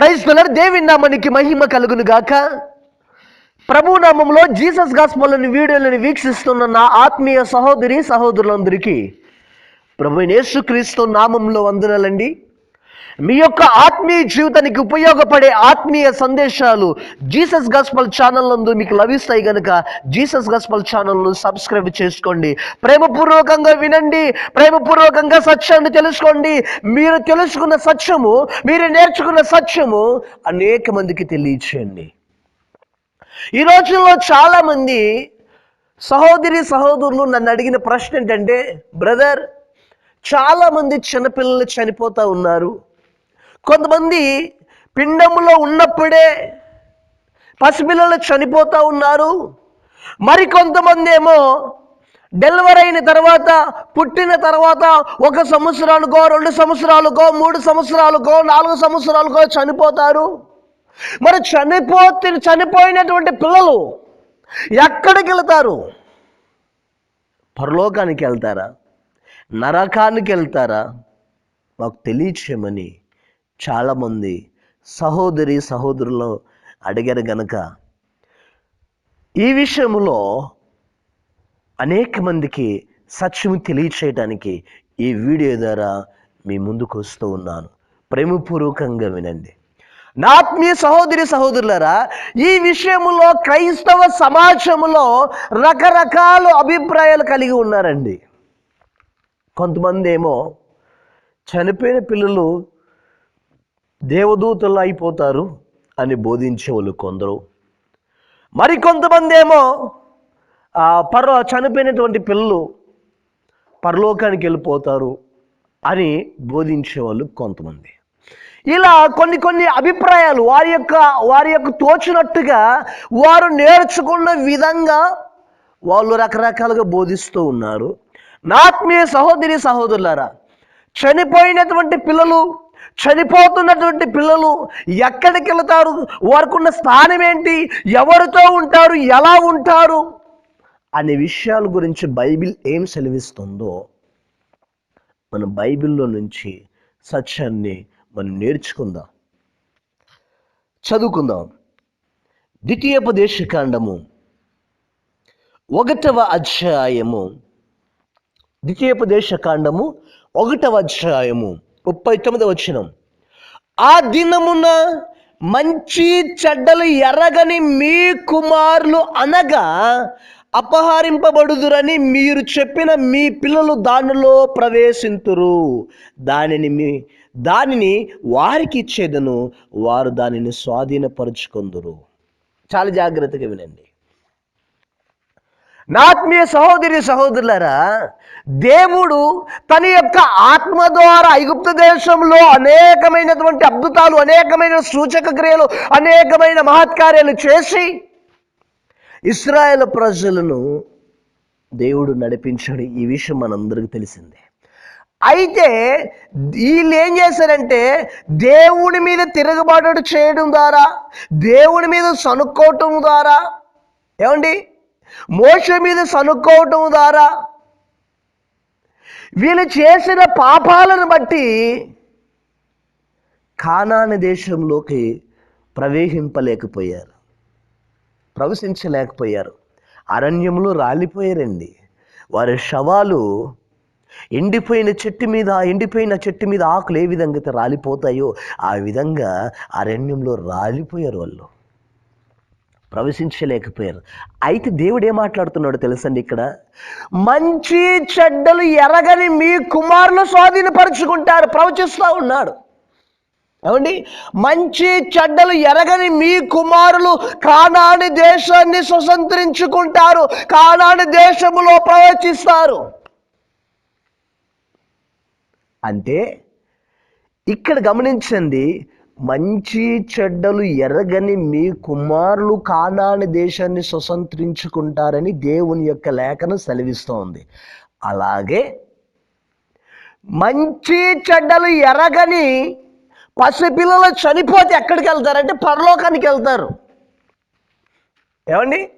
Praise పిల్లలు దేవి నామానికి మహిమ కలుగును గాక. ప్రభు నామంలో జీసస్ గాస్పల్ని వీడియోలను వీక్షిస్తున్న నా ఆత్మీయ సహోదరి సహోదరులందరికీ ప్రభు యేసుక్రీస్తు నామంలో వందనాలండి. మీ యొక్క ఆత్మీయ జీవితానికి ఉపయోగపడే ఆత్మీయ సందేశాలు జీసస్ గస్పల్ ఛానల్ నందు మీకు లభిస్తాయి కనుక జీసస్ గస్పల్ ఛానల్ను సబ్స్క్రైబ్ చేసుకోండి. ప్రేమపూర్వకంగా వినండి. ప్రేమపూర్వకంగా సత్యాన్ని తెలుసుకోండి. మీరు తెలుసుకున్న సత్యము మీరు నేర్చుకున్న సత్యము అనేక మందికి తెలియచేయండి. ఈ రోజుల్లో చాలా మంది సహోదరి సహోదరులు నన్ను అడిగిన ప్రశ్న ఏంటంటే బ్రదర్ చాలా మంది చిన్నపిల్లలు చనిపోతూ ఉన్నారు. కొంతమంది పిండములో ఉన్నప్పుడే పసిపిల్లలు చనిపోతూ ఉన్నారు. మరి కొంతమంది ఏమో డెలివరీ అయిన తర్వాత పుట్టిన తర్వాత ఒక సంవత్సరాలకో రెండు సంవత్సరాలకో మూడు సంవత్సరాలకో నాలుగు సంవత్సరాలకో చనిపోతారు. మరి చనిపోతే చనిపోయినటువంటి పిల్లలు ఎక్కడికి వెళ్తారు? పరలోకానికి వెళ్తారా? నరకానికి వెళ్తారా? మాకు తెలియచేయమని చాలామంది సహోదరి సహోదరులు అడిగారు గనక ఈ విషయంలో అనేక మందికి సత్యము తెలియచేయటానికి ఈ వీడియో ద్వారా మీ ముందుకు వస్తూ ఉన్నాను. ప్రేమపూర్వకంగా వినండి. నా ఆత్మీయ సహోదరి సహోదరులరా ఈ విషయంలో క్రైస్తవ సమాజంలో రకరకాల అభిప్రాయాలు కలిగి ఉన్నారండి. కొంతమంది ఏమో చనిపోయిన పిల్లలు దేవదూతలు అయిపోతారు అని బోధించే వాళ్ళు కొందరు. మరికొంతమంది ఏమో పర్వ చనిపోయినటువంటి పిల్లలు పరలోకానికి వెళ్ళిపోతారు అని బోధించే వాళ్ళు కొంతమంది. ఇలా కొన్ని కొన్ని అభిప్రాయాలు వారి యొక్క వారి యొక్క తోచినట్టుగా వారు నేర్చుకున్న విధంగా వాళ్ళు రకరకాలుగా బోధిస్తూ ఉన్నారు. నాత్మీయ సహోదరి సహోదరులారా చనిపోయినటువంటి పిల్లలు చనిపోతున్నటువంటి పిల్లలు ఎక్కడికి వెళ్తారు? వారికున్న స్థానం ఏంటి? ఎవరితో ఉంటారు? ఎలా ఉంటారు? అనే విషయాల గురించి బైబిల్ ఏం సెలవిస్తుందో మన బైబిల్లో నుంచి సత్యాన్ని మనం నేర్చుకుందాం. చదువుకుందాం. ద్వితీయోపదేశ కాండము ఒకటవ అధ్యాయము. ద్వితీయోపదేశ కాండము ఒకటవ అధ్యాయము. ముప్పై తొమ్మిదవ వచనం. ఆ దినమున మంచి చెడ్డలు ఎరగని మీ కుమారులు అనగా అపహరింపబడుదురని మీరు చెప్పిన మీ పిల్లలు దానిలో ప్రవేశింతురు. దానిని మీ దానిని వారికి ఇచ్చేదను వారు దానిని స్వాధీనపరుచుకుందరు. చాలా జాగ్రత్తగా వినండి. నా ఆత్మీయ సహోదరి సహోదరులరా దేవుడు తన యొక్క ఆత్మ ద్వారా ఐగుప్త దేశంలో అనేకమైనటువంటి అద్భుతాలు అనేకమైన సూచక క్రియలు అనేకమైన మహత్కార్యాలు చేసి ఇస్రాయేల్ ప్రజలను దేవుడు నడిపించాడు. ఈ విషయం మనందరికీ తెలిసిందే. అయితే వీళ్ళు ఏం చేశారంటే దేవుడి మీద తిరగబాటు చేయడం ద్వారా దేవుడి మీద సనుక్కోవటం ద్వారా ఏమండి? మోస మీద సనుక్కోవటం ద్వారా వీళ్ళు చేసిన పాపాలను బట్టి కానాని దేశంలోకి ప్రవేశింపలేకపోయారు. ప్రవేశించలేకపోయారు. అరణ్యంలో రాలిపోయారండి. వారి శవాలు ఎండిపోయిన చెట్టు మీద ఎండిపోయిన చెట్టు మీద ఆకులు ఏ విధంగా అయితే రాలిపోతాయో ఆ విధంగా అరణ్యంలో రాలిపోయారు వాళ్ళు. ప్రవేశించలేకపోయారు. అయితే దేవుడు ఏం మాట్లాడుతున్నాడు తెలుసండి ఇక్కడ? మంచి చెడ్డలు ఎరగని మీ కుమారులు స్వాధీనపరుచుకుంటారు ప్రవచిస్తూ ఉన్నాడు. ఏమండి? మంచి చెడ్డలు ఎరగని మీ కుమారులు కానాని దేశాన్ని స్వతంత్రించుకుంటారు కానాని దేశములో ప్రవచిస్తారు అంటే ఇక్కడ గమనించండి మంచి చెడ్డలు ఎరగని మీ కుమారులు కానాని దేశాన్ని స్వతంత్రించుకుంటారని దేవుని యొక్క లేఖను సెలవిస్తోంది. అలాగే మంచి చెడ్డలు ఎరగని పసిపిల్లలు చనిపోతే ఎక్కడికి వెళ్తారంటే పరలోకానికి వెళ్తారు. ఏమండి?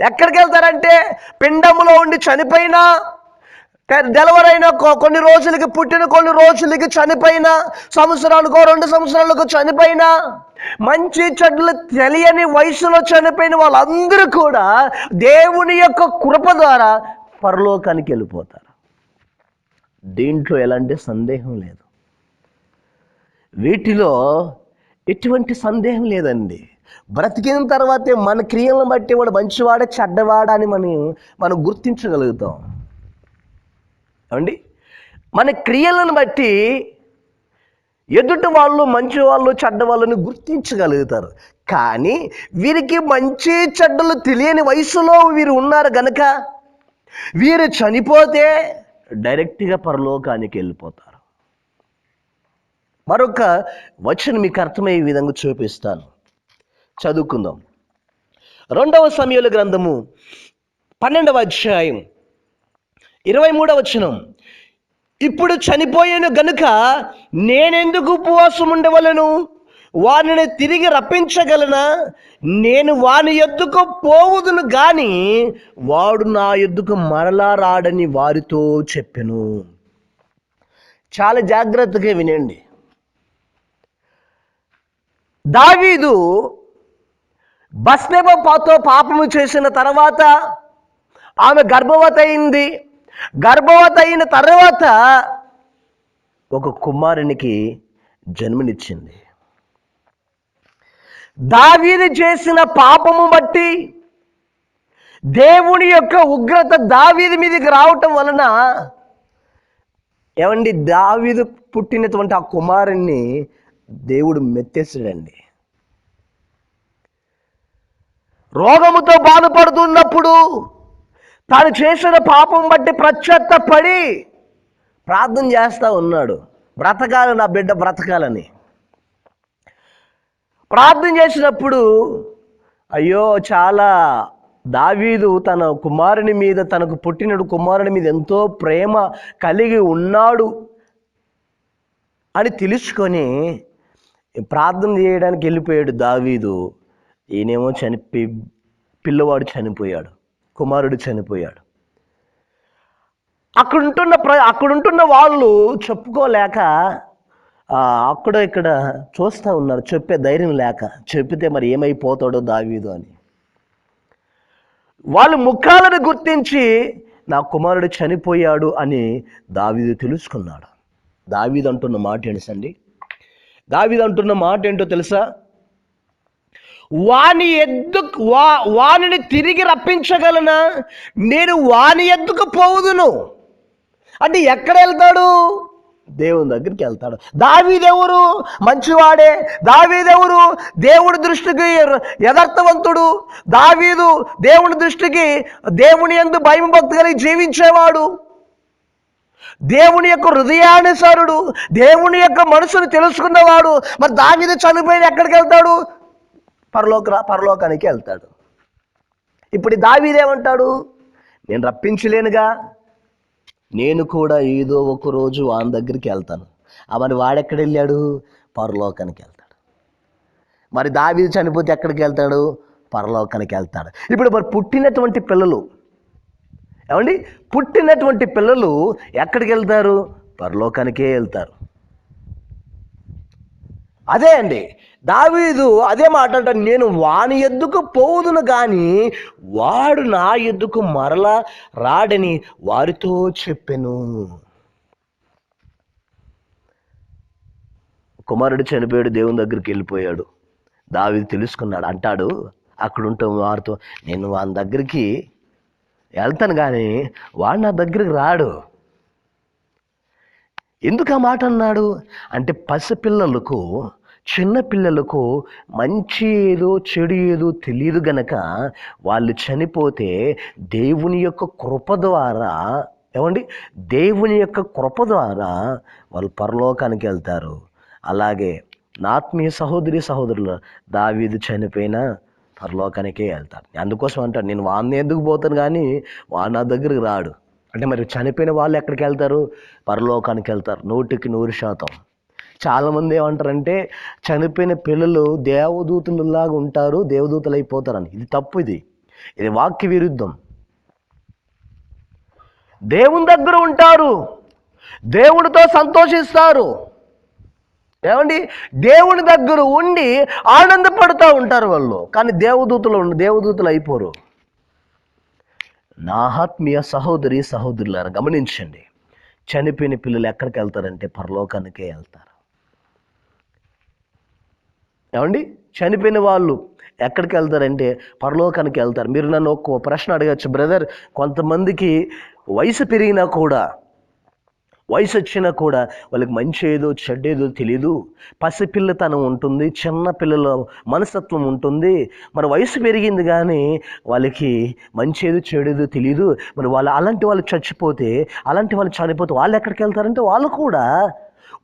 ఎక్కడికి వెళ్తారంటే పిండములో ఉండి చనిపోయినా తె- డెలివరైన కొన్ని రోజులకి పుట్టిన కొన్ని రోజులకి చనిపోయిన సంవత్సరాలకో రెండు సంవత్సరాలకు చనిపోయిన మంచి చెడ్లు తెలియని వయసులో చనిపోయిన వాళ్ళందరూ కూడా దేవుని యొక్క కృప ద్వారా పరలోకానికి వెళ్ళిపోతారు. దీంట్లో ఎలాంటి సందేహం లేదు. వీటిలో ఎటువంటి సందేహం లేదండి. బ్రతికిన తర్వాతే మన క్రియలను బట్టి వాడు మంచివాడ చెడ్డవాడా అని మనం మనం గుర్తించగలుగుతాం. ఏమండి? మన క్రియలను బట్టి ఎదుటి వాళ్ళు మంచి వాళ్ళు చెడ్డ వాళ్ళని గుర్తించగలుగుతారు. కానీ వీరికి మంచి చెడ్డలు తెలియని వయసులో వీరు ఉన్నారు గనక వీరు చనిపోతే డైరెక్ట్గా పరలోకానికి వెళ్ళిపోతారు. మరొక వచ్చిన మీకు అర్థమయ్యే విధంగా చూపిస్తాను. చదువుకుందాం. రెండవ సమయాల గ్రంథము పన్నెండవ అధ్యాయం. ఇరవై మూడవ వచనం. ఇప్పుడు చనిపోయాను గనుక నేనెందుకు ఉపవాసం ఉండవలను? వారిని తిరిగి రప్పించగలనా? నేను వాని ఎద్దుకు పోవుదును గాని వాడు నా ఎద్దుకు మరలా రాడని వారితో చెప్పెను. చాలా జాగ్రత్తగా వినండి. దావీదు బస్నేబతో పాపము చేసిన తర్వాత ఆమె గర్భవతి అయింది గర్భవతి అయిన తర్వాత ఒక కుమారునికి జన్మనిచ్చింది. దావీది చేసిన పాపము బట్టి దేవుని యొక్క ఉగ్రత దావీది మీదకి రావటం వలన ఏమండి? దావీదు పుట్టినటువంటి ఆ కుమారుణ్ణి దేవుడు మెత్తేసాడండి రోగముతో బాధపడుతున్నప్పుడు తాను చేసిన పాపం బట్టి ప్రత్యత్తపడి ప్రార్థన చేస్తూ ఉన్నాడు. బ్రతకాలి నా బిడ్డ బ్రతకాలని. ప్రార్థన చేసినప్పుడు అయ్యో చాలా దావీదు తన కుమారుని మీద తనకు పుట్టిన కుమారుని మీద ఎంతో ప్రేమ కలిగి ఉన్నాడు అని తెలుసుకొని ప్రార్థన చేయడానికి వెళ్ళిపోయాడు దావీదు. ఈయనేమో చనిపి పిల్లవాడు చనిపోయాడు. కుమారుడు చనిపోయాడు. అక్కడుంటున్న ప్ర అక్కడుంటున్న వాళ్ళు చెప్పుకోలేక అక్కడ ఇక్కడ చూస్తూ ఉన్నారు చెప్పే ధైర్యం లేక చెప్పితే మరి ఏమైపోతాడో దావీదు అని. వాళ్ళు ముఖాలను గుర్తించి నా కుమారుడు చనిపోయాడు అని దావీదు తెలుసుకున్నాడు. దావీదు అంటున్న మాట ఏంటండి దావీదు అంటున్న మాట ఏంటో తెలుసా? వాని ఎద్దుకు వా వానిని తిరిగి రప్పించగలనా? నేను వాని ఎద్దుకు పోవుదును. అంటే ఎక్కడ వెళ్తాడు? దేవుని దగ్గరికి వెళ్తాడు. దావీదెవరు? మంచివాడే. దావీదెవరు? దేవుడి దృష్టికి యథార్థవంతుడు. దావీదు దేవుని దృష్టికి దేవుని ఎందు భయం భక్తి కలిగి జీవించేవాడు. దేవుని యొక్క హృదయానుసారుడు దేవుని యొక్క మనసును తెలుసుకున్నవాడు. మరి దావీదు చనిపోయిన ఎక్కడికి వెళ్తాడు? పరలోక పరలోకానికి వెళ్తాడు. ఇప్పుడు దావీదేమంటాడు నేను రప్పించలేనుగా. నేను కూడా ఏదో ఒక రోజు వాని దగ్గరికి వెళ్తాను. ఆ మరి వాడెక్కడ వెళ్ళాడు? పరలోకానికి వెళ్తాడు. మరి దావీదు చనిపోతే ఎక్కడికి వెళ్తాడు? పరలోకానికి వెళ్తాడు. ఇప్పుడు మరి పుట్టినటువంటి పిల్లలు ఏమండి? పుట్టినటువంటి పిల్లలు ఎక్కడికి వెళ్తారు? పరలోకానికే వెళ్తారు. అదే అండి. దావీదు అదే మాట అంటాడు నేను వాని ఎద్దుకు పోదును కానీ వాడు నా ఎద్దుకు మరలా రాడని వారితో చెప్పెను. కుమారుడు చనిపోయాడు దేవుని దగ్గరికి వెళ్ళిపోయాడు. దావీదు తెలుసుకున్నాడు అంటాడు అక్కడ ఉంటాం వారితో నేను వాని దగ్గరికి వెళ్తాను కానీ వాడు నా దగ్గరికి రాడు. ఎందుకు ఆ మాట అన్నాడు? అంటే పసిపిల్లలకు చిన్నపిల్లలకు మంచి ఏదో చెడు ఏదో తెలియదు గనక వాళ్ళు చనిపోతే దేవుని యొక్క కృప ద్వారా ఏమండి? దేవుని యొక్క కృప ద్వారా వాళ్ళు పరలోకానికి వెళ్తారు. అలాగే నా ఆత్మీయ సహోదరి సహోదరులు దావీదు చనిపోయినా పరలోకానికే వెళ్తారు. అందుకోసం అంటాడు నేను వాడిని ఎందుకు పోతాను కానీ వాడు నా దగ్గరికి రాడు. అంటే మరి చనిపోయిన వాళ్ళు ఎక్కడికి వెళ్తారు? పరలోకానికి వెళ్తారు. నూటికి నూరు శాతం. చాలామంది ఏమంటారంటే చనిపోయిన పిల్లలు దేవదూతులలాగా ఉంటారు దేవదూతలు అయిపోతారని ఇది తప్పు ఇది. ఇది వాక్య విరుద్ధం. దేవుని దగ్గర ఉంటారు. దేవుడితో సంతోషిస్తారు. ఏమండి? దేవుని దగ్గర ఉండి ఆనందపడుతూ ఉంటారు వాళ్ళు. కానీ దేవదూతలు దేవదూతలు అయిపోరు. నా ఆత్మీయ సహోదరి సహోదరులారా గమనించండి. చనిపోయిన పిల్లలు ఎక్కడికి వెళ్తారంటే పరలోకానికే వెళ్తారు. ఏమండి? చనిపోయిన వాళ్ళు ఎక్కడికి వెళ్తారంటే పరలోకానికి వెళ్తారు. మీరు నన్ను ఒక ప్రశ్న అడగచ్చు. బ్రదర్ కొంతమందికి వయసు పెరిగినా కూడా వయసు వచ్చినా కూడా వాళ్ళకి మంచి ఏదో చెడ్డేదో తెలియదు పసిపిల్లతనం ఉంటుంది చిన్న పిల్లల మనస్తత్వం ఉంటుంది. మరి వయసు పెరిగింది కానీ వాళ్ళకి మంచి ఏదో చెడేదో తెలియదు మరి వాళ్ళు అలాంటి వాళ్ళు చచ్చిపోతే అలాంటి వాళ్ళు చనిపోతే వాళ్ళు ఎక్కడికి వెళ్తారంటే వాళ్ళు కూడా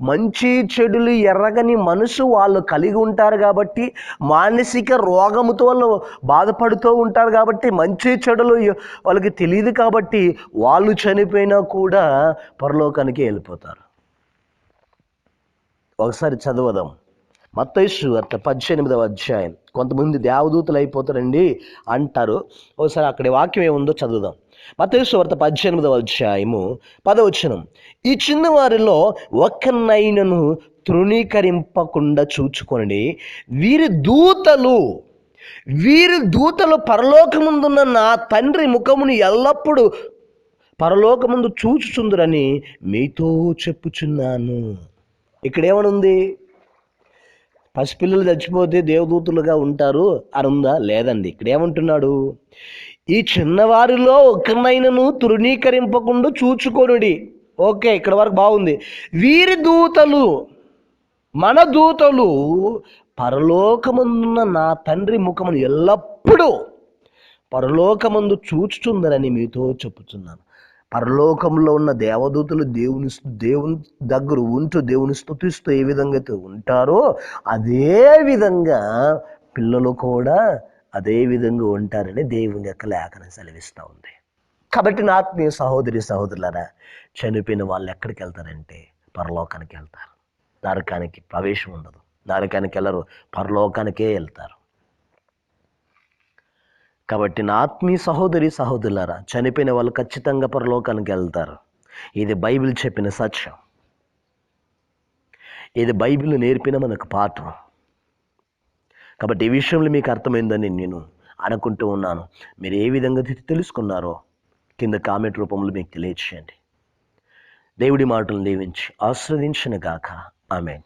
మంచి చెడులు ఎర్రగని మనసు వాళ్ళు కలిగి ఉంటారు కాబట్టి మానసిక రోగముతో వాళ్ళు బాధపడుతూ ఉంటారు కాబట్టి మంచి చెడులు వాళ్ళకి తెలియదు కాబట్టి వాళ్ళు చనిపోయినా కూడా పరలోకానికి వెళ్ళిపోతారు. ఒకసారి చదవదాం. మత్తైసు అట్లా పద్దెనిమిదవ అధ్యాయం. కొంతమంది దేవదూతలు అయిపోతారండి అంటారు. ఒకసారి అక్కడ వాక్యం ఏముందో చదువుదాం. మత్తైసు వార్త పద్దెనిమిదవ అధ్యాయము పదవచనం ఈ చిన్న వారిలో ఒక్కనైనను తృణీకరింపకుండా చూచుకోండి వీరి దూతలు వీరి దూతలు పరలోకముందున్న నా తండ్రి ముఖమును ఎల్లప్పుడూ పరలోకముందు చూచుచుందురని మీతో చెప్పుచున్నాను. ఇక్కడ ఏమనుంది పసిపిల్లలు చచ్చిపోతే దేవదూతులుగా ఉంటారు అని ఉందా? లేదండి. ఇక్కడ ఏమంటున్నాడు ఈ చిన్నవారిలో ఒకరినైనను తృణీకరింపకుండా చూచుకొనుడి. ఓకే ఇక్కడ వరకు బాగుంది. వీరి దూతలు మన దూతలు పరలోకమందున్న నా తండ్రి ముఖమును ఎల్లప్పుడూ పరలోకమందు చూచుచుందరని మీతో చెప్పుచున్నాను. పరలోకంలో ఉన్న దేవదూతలు దేవుని దేవుని దగ్గర ఉంటూ దేవుని స్థుతిస్తూ ఏ విధంగా అయితే ఉంటారో అదే విధంగా పిల్లలు కూడా అదేవిధంగా ఉంటారని దేవుని యొక్క లేఖనం సెలవిస్తూ ఉంది. కాబట్టి నా ఆత్మీయ సహోదరి సహోదరులరా చనిపోయిన వాళ్ళు ఎక్కడికి వెళ్తారంటే పరలోకానికి వెళ్తారు. నరకానికి ప్రవేశం ఉండదు. నరకానికి వెళ్ళరు. పరలోకానికే వెళ్తారు. కాబట్టి నా ఆత్మీయ సహోదరి సహోదరులారా చనిపోయిన వాళ్ళు ఖచ్చితంగా పరలోకానికి వెళ్తారు. ఇది బైబిల్ చెప్పిన సత్యం. ఇది బైబిల్ నేర్పిన మనకు పాఠం. కాబట్టి ఈ విషయంలో మీకు అర్థమైందని నేను అనుకుంటూ ఉన్నాను. మీరు ఏ విధంగా తెలుసుకున్నారో కింద కామెంట్ రూపంలో మీకు తెలియచేయండి దేవుడి మాటలు దీవించి ఆస్వాదించిన గాక. ఆమెన్.